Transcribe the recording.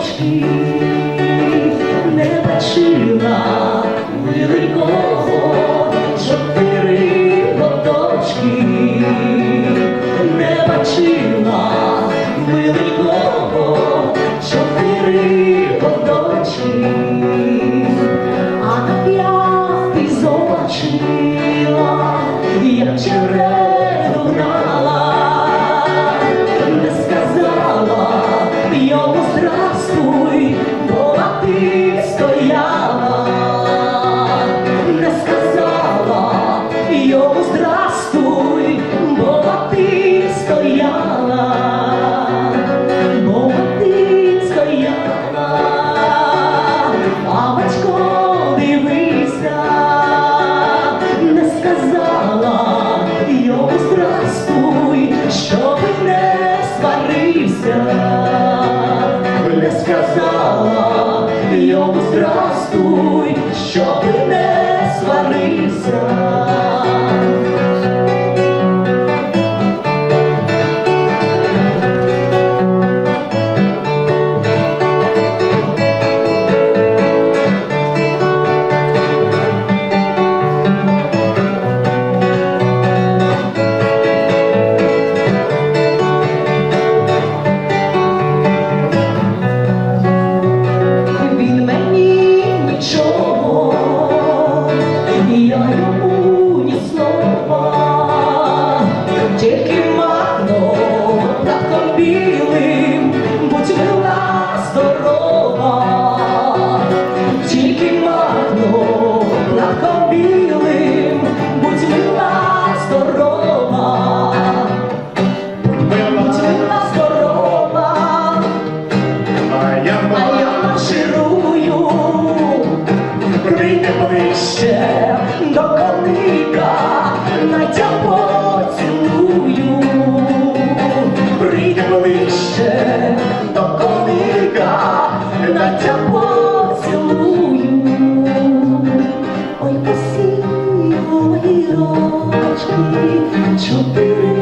очки, не бачила великого чотири поточки, не бачила великого чотири поточки, а на ти зобачила, як try. Білим, будь мила здорова, тільки махнув платком білим, будь мила здорова, будь мила здорова. А я марширую, прийде ближче до коника, Надя поцілую, гірочки, чотири